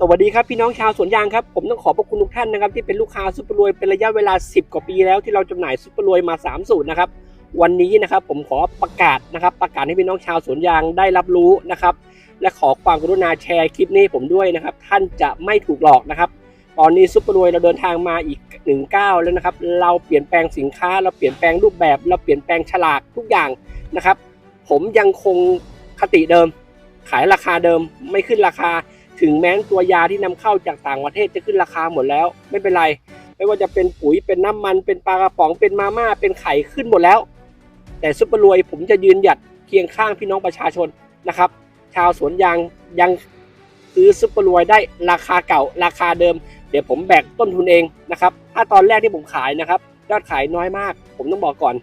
สวัสดีครับพี่น้องชาวสวนยางครับผมต้องขอบพระคุณทุกท่านนะครับที่เป็นลูกค้าซุปเปอร์รวยเป็นระยะเวลา 10 กว่าปีแล้วที่เราจำหน่ายซุปเปอร์รวยมา 3 สูตรนะครับวันนี้นะครับผมขอประกาศนะครับ ประกาศให้พี่น้องชาวสวนยางได้รับรู้นะครับ และขอความกรุณาแชร์คลิปนี้ผมด้วยนะครับ ท่านจะไม่ถูกหลอกนะครับ ตอนนี้ซุปเปอร์รวยเราเดินทางมาอีกหนึ่งก้าวแล้วนะครับ เราเปลี่ยนแปลงสินค้า เราเปลี่ยนแปลงรูปแบบ เราเปลี่ยนแปลงฉลากทุกอย่างนะครับ ผมยังคงคติเดิม ขายราคาเดิมไม่ขึ้นราคา ถึงแม้ตัวยาที่นำเข้าจากต่างประเทศจะขึ้นราคาหมดแล้ว ไม่เป็นไร ไม่ว่าจะเป็นปุ๋ยเป็นน้ำมันเป็นปลากระป๋องเป็นมาม่าเป็นไข่ขึ้นหมดแล้ว แต่ซุปเปอร์รวยผมจะยืนหยัดเคียงข้างพี่น้องประชาชนนะครับ ชาวสวนยางยังซื้อซุปเปอร์รวยได้ราคาเก่าราคาเดิม เดี๋ยวผมแบกต้นทุนเองนะครับถ้าตอนแรกที่ผมขายนะครับยอดขายน้อยมาก ผมต้องบอกก่อน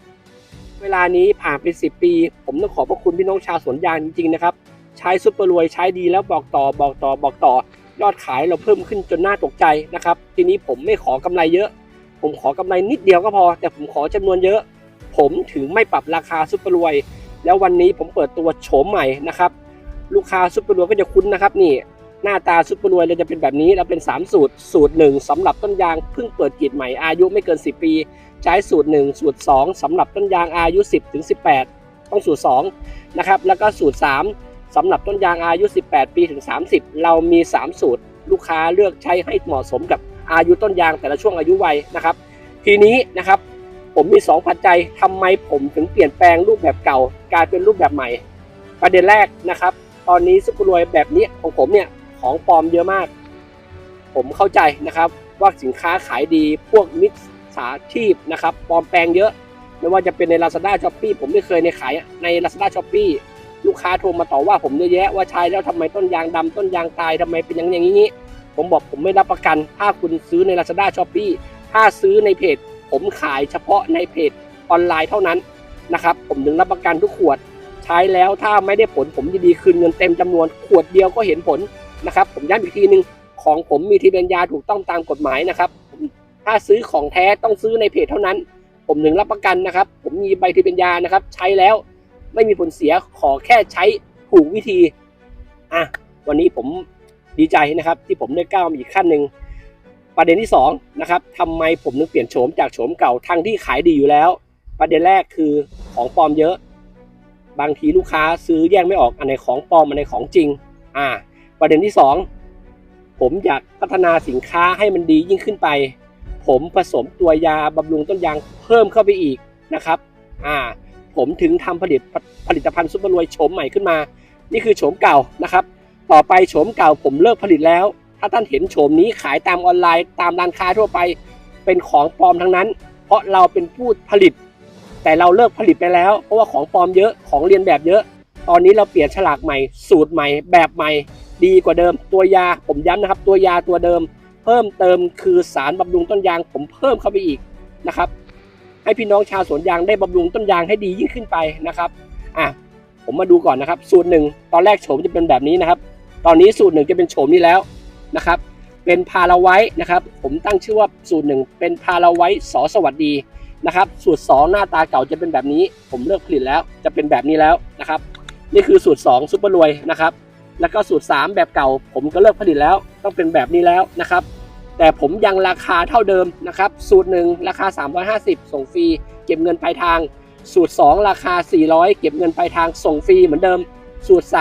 เวลานี้ผ่านไปสิปี ผมต้องขอบพระคุณพี่น้องชาวสวนยางจริงๆนะครับ ใช้ซุปเปอร์รวยใช้ดีแล้วบอกต่อบอกต่อบอกต่อยอดขายเราเพิ่มขึ้นจนน่าตกใจนะครับ ทีนี้ผมไม่ขอกำไรเยอะ ผมขอกำไรนิดเดียวก็พอ แต่ผมขอจำนวนเยอะ ผมถึงไม่ปรับราคาซุปเปอร์รวย แล้ววันนี้ผมเปิดตัวโฉมใหม่นะครับ ลูกค้าซุปเปอร์รวยก็จะคุ้นนะครับนี่หน้าตาซุปเปอร์รวยเราจะเป็นแบบนี้เราเป็น 3 สูตร สูตร 1สำหรับต้นยางเพิ่งเปิดกรีดใหม่อายุไม่เกิน 10 ปี ใช้สูตร 1 สูตร 2สำหรับต้นยางอายุ 10ถึง18 ต้องสูตร2นะครับแล้วก็สูตร 3 สำหรับต้นยางอายุ 18 ปีถึง 30 เรามี 3 สูตร ลูกค้าเลือกใช้ให้เหมาะสมกับอายุต้นยางแต่ละช่วงอายุวัยนะครับ ทีนี้นะครับผมมี 2 ปัจจัยทำไมผมถึงเปลี่ยนแปลงรูปแบบเก่ากลายเป็นรูปแบบใหม่ ประเด็นแรกนะครับ ตอนนี้ซุปเปอร์รวยแบบนี้ของผมเนี่ยของปลอมเยอะมาก ผมเข้าใจนะครับว่าสินค้าขายดีพวกมิจฉาชีพนะครับปลอมแปลงเยอะ ไม่ว่าจะเป็นใน Lazada s h o p e e ผมไม่เคยในขายใน Lazada s h o p e e ลูกค้าโทรมาต่อว่าผมเยอะแยะว่าใช้แล้วทำไมต้นยางดำต้นยางตายทำไมเป็นอย่างอย่างนี้ ผมบอกผมไม่รับประกัน ถ้าคุณซื้อใน Lazada s h o p e e ถ้าซื้อในเพจ ผมขายเฉพาะในเพจออนไลน์เท่านั้นนะครับผมถึงรับประกันทุกขวด ใช้แล้วถ้าไม่ได้ผลผมยินดีคืนเงินเต็มจำนวนขวดเดียวก็เห็นผลนะครับผมย้ำอีกทีหนึ่งของผมมีทะเบียนยาถูกต้องตามกฎหมายนะครับ ถ้าซื้อของแท้ต้องซื้อในเพจเท่านั้น ผมถึงรับประกันนะครับ ผมมีใบทะเบียนยานะครับ ใช้แล้ว ไม่มีผลเสียขอแค่ใช้ถูกวิธีอะวันนี้ผมดีใจนะครับ ที่ผมได้ก้าวมาอีกขั้นหนึ่งประเด็นที่สองนะครับทำไมผมถึงเปลี่ยนโฉมจากโฉมเก่าทั้งที่ขายดีอยู่แล้ว ประเด็นแรกคือของปลอมเยอะ บางทีลูกค้าซื้อแยกไม่ออกอันไหนของปลอมอันไหนของจริง อ่า ประเด็นที่สองผมอยากพัฒนาสินค้าให้มันดียิ่งขึ้นไป ผมผสมตัวยาบำรุงต้นยางเพิ่มเข้าไปอีกนะครับ อ่า ผมถึงทำผลิตผลิตภัณฑ์ซุปเปอร์รวยโฉมใหม่ขึ้นมา นี่คือโฉมเก่านะครับ ต่อไปโฉมเก่าผมเลิกผลิตแล้ว ถ้าท่านเห็นโฉมนี้ขายตามออนไลน์ตามร้านค้าทั่วไป เป็นของปลอมทั้งนั้น เพราะเราเป็นผู้ผลิต แต่เราเลิกผลิตไปแล้ว เพราะว่าของปลอมเยอะของเรียนแบบเยอะ ตอนนี้เราเปลี่ยนฉลากใหม่ สูตรใหม่ แบบใหม่ ดีกว่าเดิม ตัวยาผมย้ำนะครับ ตัวยาตัวเดิม เพิ่มเติมคือสารบำรุงต้นยางผมเพิ่มเข้าไปอีกนะครับ ให้พี่น้องชาวสวนยางได้บำรุงต้นยางให้ดียิ่งขึ้นไปนะครับอะผมมาดูก่อนนะครับ สูตรหนึ่งตอนแรกโฉมจะเป็นแบบนี้นะครับ ตอนนี้สูตรหนึ่งจะเป็นโฉมนี้แล้วนะครับ เป็นพาราไว้นะครับ ผมตั้งชื่อว่าสูตรหนึ่งเป็นพาราไว้สอสวัสดีนะครับ สูตร 2 หน้าตาเก่าจะเป็นแบบนี้ ผมเลิกผลิตแล้วจะเป็นแบบนี้แล้วนะครับ นี่คือสูตร 2ซุปเปอร์รวยนะครับ แล้วก็สูตร 3 แบบเก่า ผมก็เลิกผลิตแล้วต้องเป็นแบบนี้แล้วนะครับ แต่ผมยังราคาเท่าเดิมนะครับ สูตร1ราคา 350 ส่งฟรี เก็บเงินปลายทาง สูตร 2 ราคา 400 เก็บเงินปลายทางส่งฟรีเหมือนเดิม สูตร 3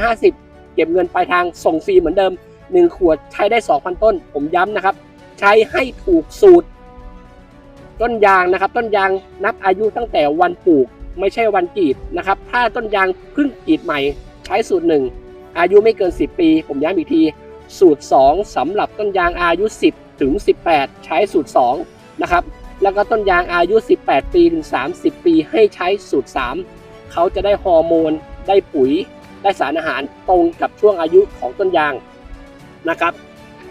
450 เก็บเงินปลายทางส่งฟรีเหมือนเดิม 1 ขวดใช้ได้ 2,000 ต้น ผมย้ำนะครับ ใช้ให้ถูกสูตร ต้นยางนะครับ ต้นยางนับอายุตั้งแต่วันปลูกไม่ใช่วันกรีดนะครับ ถ้าต้นยางเพิ่งกรีดใหม่ ใช้สูตร1อายุไม่เกิน 10 ปี ผมย้ำอีกที สูตร 2สำหรับต้นยางอายุ 10 ถึง 18 ใช้สูตร 2 นะครับ แล้วก็ต้นยางอายุ 18 ปีถึง 30 ปีให้ใช้สูตร 3 เขาจะได้ฮอร์โมน ได้ปุ๋ย ได้สารอาหารตรงกับช่วงอายุของต้นยางนะครับ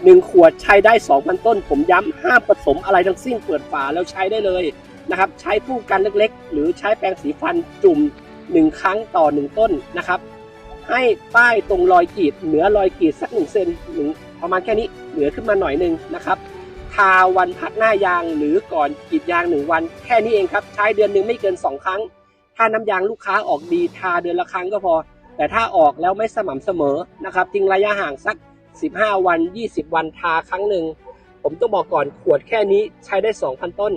หนึ่งขวดใช้ได้ 2,000 ต้น ผมย้ำห้ามผสมอะไรทั้งสิ้นเปิดฝาแล้วใช้ได้เลยนะครับ ใช้ผู้กันเล็กๆ หรือใช้แปรงสีฟันจุ่ม 1 ครั้งต่อ 1 ต้นนะครับ ให้ป้ายตรงรอยกรีดเหนือรอยกรีดสักหนึ่งเซนหนึ่งประมาณแค่นี้เหนือขึ้นมาหน่อยหนึ่งนะครับ ทาวันพักหน้ายางหรือก่อนกรีดยางหนึ่งวัน แค่นี้เองครับใช้เดือนหนึ่งไม่เกิน 2 ครั้ง ถ้าน้ำยางลูกค้าออกดีทาเดือนละครั้งก็พอ แต่ถ้าออกแล้วไม่สม่ำเสมอนะครับทิ้งระยะห่างสัก 15 วัน 20 วันทาครั้งหนึ่งผมต้องบอกก่อนขวดแค่นี้ใช้ได้ 2,000 ต้น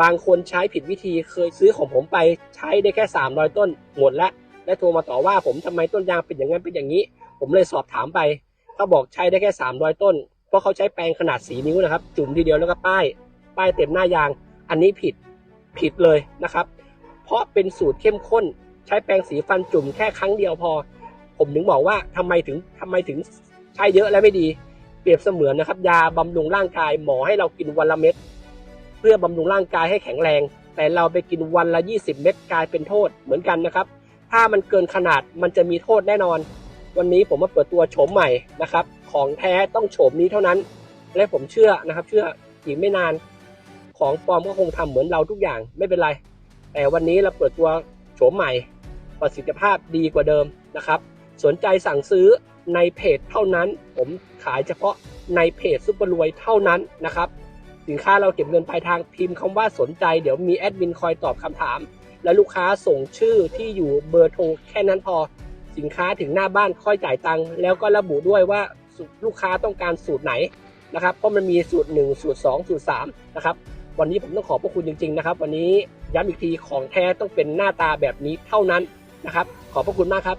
บางคนใช้ผิดวิธีเคยซื้อของผมไปใช้ได้แค่ 300 ต้นหมดละ และโทรมาต่อว่าผมทำไมต้นยางเป็นอย่างนั้นเป็นอย่างนี้ ผมเลยสอบถามไปเขาบอกใช้ได้แค่ 300 ต้น เพราะเขาใช้แปรงขนาดสีนิ้วนะครับ จุ่มทีเดียวแล้วก็ป้าย ป้ายเต็มหน้ายาง อันนี้ผิดผิดเลยนะครับ เพราะเป็นสูตรเข้มข้น ใช้แปรงสีฟันจุ่มแค่ครั้งเดียวพอ ผมถึงบอกว่าทำไมถึงทำไมถึงใช้เยอะและไม่ดี เปรียบเสมือนนะครับ ยาบำรุงร่างกายหมอให้เรากินวันละเม็ดเพื่อบำรุงร่างกายให้แข็งแรง แต่เราไปกินวันละ 20 เม็ดกลายเป็นโทษเหมือนกันนะครับ ถ้ามันเกินขนาดมันจะมีโทษแน่นอน วันนี้ผมมาเปิดตัวโฉมใหม่นะครับ ของแท้ต้องโฉมนี้เท่านั้น และผมเชื่อนะครับ เชื่ออีกไม่นาน ของปลอมก็คงทำเหมือนเราทุกอย่างไม่เป็นไร แต่วันนี้เราเปิดตัวโฉมใหม่ ประสิทธิภาพดีกว่าเดิมนะครับ สนใจสั่งซื้อในเพจเท่านั้น ผมขายเฉพาะในเพจซุปเปอร์รวยเท่านั้นนะครับ สินค้าเราเก็บเงินปลายทางพิมพ์คำว่าสนใจเดี๋ยวมีแอดมินคอยตอบคำถาม และลูกค้าส่งชื่อที่อยู่เบอร์โทรแค่นั้นพอ สินค้าถึงหน้าบ้านค่อยจ่ายตังค์แล้วก็ระบุด้วยว่าลูกค้าต้องการสูตรไหนนะครับเพราะมันมีสูตร 1 สูตร 2 สูตร3นะครับวันนี้ผมต้องขอบพระคุณจริง ๆ นะครับ วันนี้ย้ำอีกทีของแท้ต้องเป็นหน้าตาแบบนี้เท่านั้นนะครับ ขอบพระคุณมากครับ